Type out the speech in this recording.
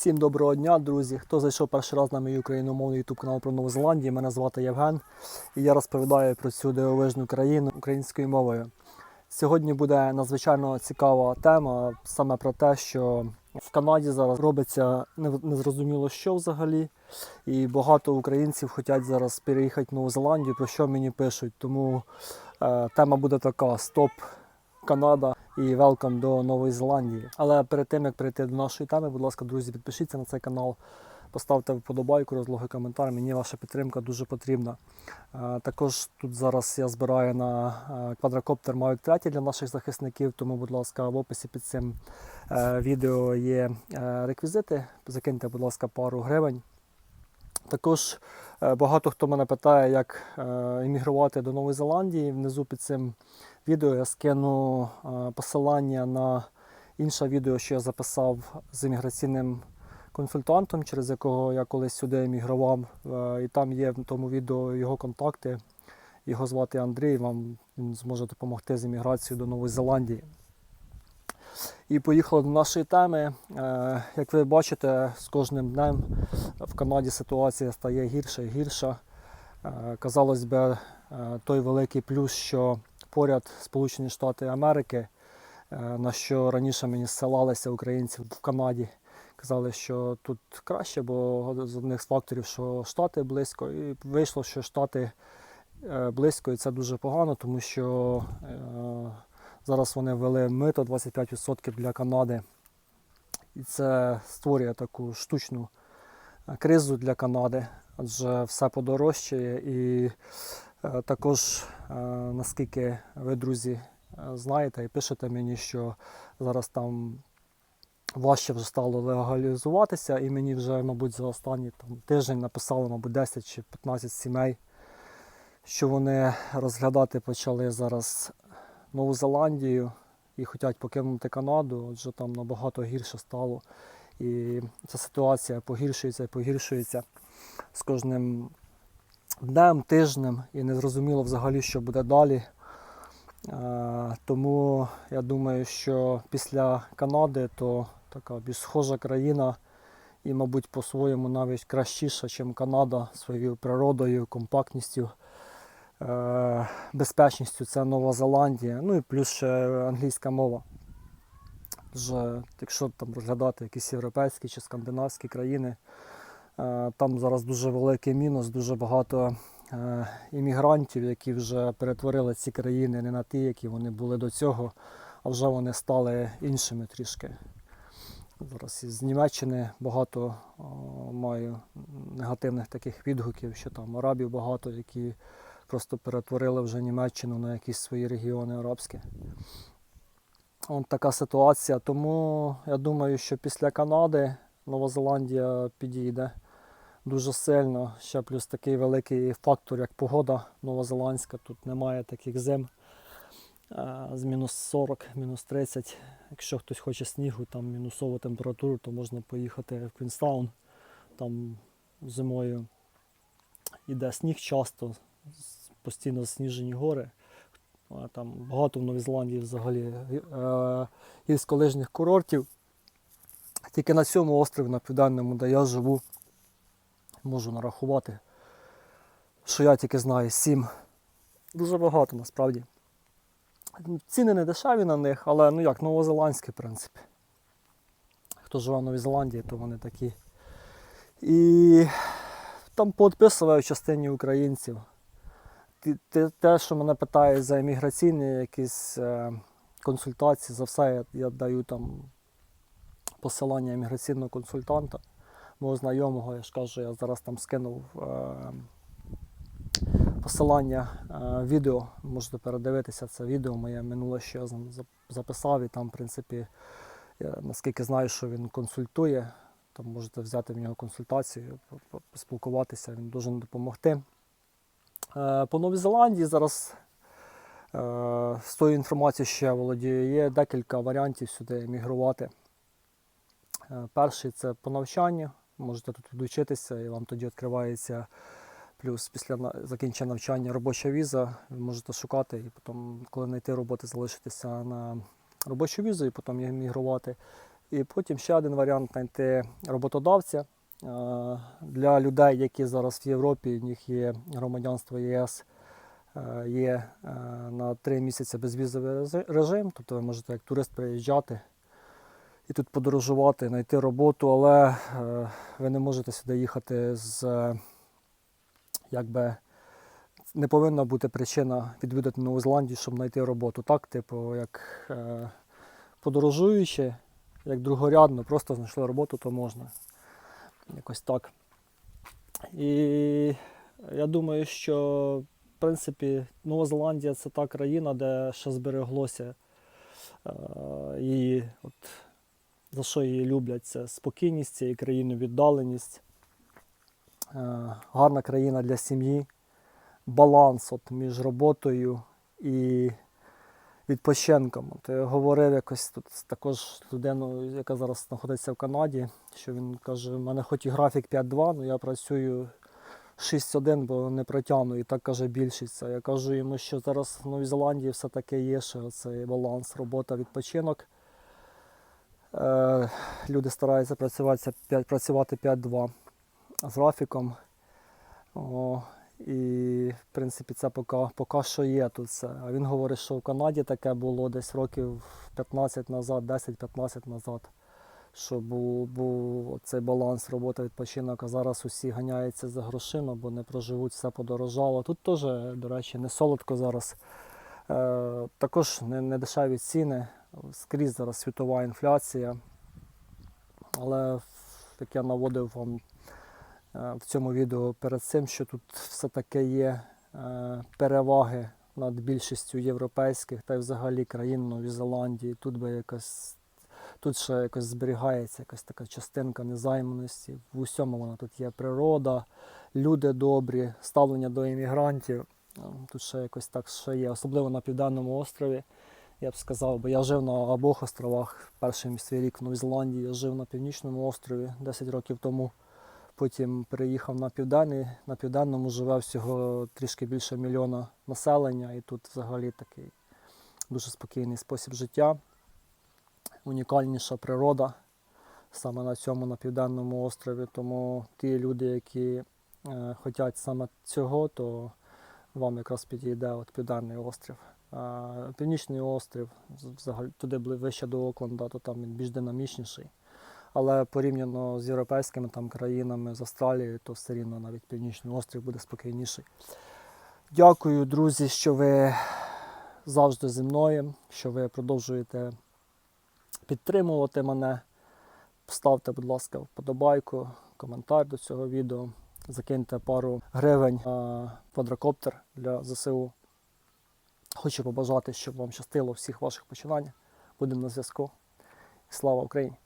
Всім доброго дня, друзі! Хто зайшов перший раз на мій україномовний YouTube канал про Нову Зеландію, мене звати Євген і я розповідаю про цю дивовижну країну українською мовою. Сьогодні буде надзвичайно цікава тема саме про те, що в Канаді зараз робиться незрозуміло що взагалі. І багато українців хочуть зараз переїхати в Нову Зеландію, про що мені пишуть. Тому е, тема буде така: Стоп Канада і велкам до Нової Зеландії. Але перед тим як перейти до нашої теми, будь ласка, друзі, підпишіться на цей канал, поставте вподобайку, розлогий коментар. Мені ваша підтримка дуже потрібна. Е, Також тут зараз я збираю на е, квадрокоптер Mavic 3 для наших захисників, тому, будь ласка, в описі під цим е, відео є реквізити. Закиньте, будь ласка, пару гривень. Також е, багато хто мене питає, як е, іммігрувати до Нової Зеландії. Внизу під цим відео я скину е, посилання на інше відео, що я записав з імміграційним консультантом, через якого я колись сюди емігрував. І там є в тому відео його контакти. Його звати Андрій, вам він зможе допомогти з імміграцією до Нової Зеландії. І поїхали до нашої теми. Е, Як ви бачите, з кожним днем в Канаді ситуація стає гірша і гірша. Е, Казалось би, е, той великий плюс, що поряд Сполучені Штати Америки, на що раніше мені зсилалися українці в Канаді. Казали, що тут краще, бо з одних з факторів, що Штати близько, і вийшло, що Штати близько, і це дуже погано, тому що зараз вони ввели мито 25% для Канади. І це створює таку штучну е, кризу для Канади, адже все подорожчає. І е, також, е, наскільки ви, друзі, знаєте і пишете мені, що зараз там важче вже стало легалізуватися, і мені вже, мабуть, за останній там, тиждень написали, мабуть, 10 чи 15 сімей, що вони розглядати почали зараз Нову Зеландію і хочуть покинути Канаду, адже там набагато гірше стало. І ця ситуація погіршується і погіршується з кожним днем, тижнем, і не зрозуміло взагалі, що буде далі. Е, Тому я думаю, що після Канади то така схожа країна і, мабуть, по-своєму навіть кращіша, ніж Канада своєю природою, компактністю, безпечністю. Це Нова Зеландія. Ну і плюс ще англійська мова. Вже, якщо там розглядати якісь європейські чи скандинавські країни, е, там зараз дуже великий мінус, дуже багато е, іммігрантів, які вже перетворили ці країни не на ті, які вони були до цього, а вже вони стали іншими трішки. Зараз із Німеччини багато о, маю негативних таких відгуків, що там арабів багато, які просто перетворили вже Німеччину на якісь свої регіони арабські. От така ситуація. Тому я думаю, що після Канади Нова Зеландія підійде дуже сильно. Ще плюс такий великий фактор, як погода новозеландська. Тут немає таких зим е, з мінус 40, мінус 30. Якщо хтось хоче снігу, там мінусову температуру, то можна поїхати в Квінстаун. Там зимою йде сніг часто, постійно засніжені гори. Там багато в Новій Зеландії взагалі е, гірськолижних курортів. Тільки на цьому острові, на південному, де я живу, можу нарахувати, що я тільки знаю сім. Дуже багато насправді. Ціни не дешеві на них, але ну як новозеландські, в принципі. Хто живе в Новій Зеландії, то вони такі. І там поотписуваю в частині українців. Те- що мене питають за імміграційні якісь е, консультації, за все я, я даю там посилання імміграційного консультанта, мого знайомого, я ж кажу, я зараз там скинув е, посилання е, відео. Можете передивитися це відео, моє минуле, що я записав, і там, в принципі, я наскільки знаю, що він консультує, там можете взяти в нього консультацію, по- по- поспілкуватися, він дуже допомогти. Е, По Новій Зеландії зараз е, з тою інформацією, що я володію, є декілька варіантів сюди емігрувати. Е, Перший це по навчанню. Можете тут відучитися, і вам тоді відкривається плюс після закінчення навчання робоча віза. Ви можете шукати і потім, коли знайти роботи, залишитися на робочу візу і потім емігрувати. І потім ще один варіант знайти роботодавця для людей, які зараз в Європі, в них є громадянство ЄС, е, є е, на три місяці безвізовий режим, тобто ви можете як турист приїжджати і тут подорожувати, знайти роботу, але е, ви не можете сюди їхати з е, якби не повинна бути причина відвідати Нову Зеландію, щоб знайти роботу. Так, типу, як е, подорожуючи, як другорядно, просто знайшли роботу, то можна. Якось так. І я думаю, що в принципі Нова Зеландія це та країна, де ще збереглося е, її, от, за що її люблять, це спокійність цієї країни, віддаленість. Е, гарна країна для сім'ї, баланс от, між роботою і відпочинком. От я говорив якось тут також з людиною, яка зараз знаходиться в Канаді, що він каже, у мене хоч і графік 5-2, але я працюю 6-1, бо не протягну. І так каже більшість. Я кажу йому, що зараз в Новій Зеландії все-таки є ще цей баланс, робота, відпочинок. Е, люди стараються працювати 5-2 з графіком. О, і, в принципі, це поки, поки що є тут все. А він говорить, що в Канаді таке було десь років 15 назад, 10-15 назад, що був, був цей баланс робота відпочинок, а зараз усі ганяються за грошима, бо не проживуть, все подорожало. Тут теж, до речі, не солодко зараз. Е, також не, не дешеві ціни, скрізь зараз світова інфляція. Але як я наводив вам в цьому відео перед цим, що тут все-таки є е, переваги над більшістю європейських та й взагалі країн Нової Зеландії. Тут би якось тут ще якось зберігається якась така частинка незайманості. В усьому вона тут є природа, люди добрі, ставлення до іммігрантів. Е, Тут ще якось так ще є, особливо на південному острові. Я б сказав, бо я жив на обох островах. Перший свій рік в Новій Зеландії я жив на північному острові 10 років тому. Потім переїхав на південний. На південному живе всього трішки більше мільйона населення, і тут взагалі такий дуже спокійний спосіб життя, унікальніша природа саме на цьому на південному острові. Тому ті люди, які е, хочуть саме цього, то вам якраз підійде от південний острів. А Північний острів, взагалі туди бли- вище до Окленда, то там він більш динамічніший. Але порівняно з європейськими там країнами, з Австралією, то все рівно навіть Північний острів буде спокійніший. Дякую, друзі, що ви завжди зі мною, що ви продовжуєте підтримувати мене. Ставте, будь ласка, вподобайку, коментар до цього відео. Закиньте пару гривень на квадрокоптер для ЗСУ. Хочу побажати, щоб вам щастило всіх ваших починаннях. Будемо на зв'язку. Слава Україні!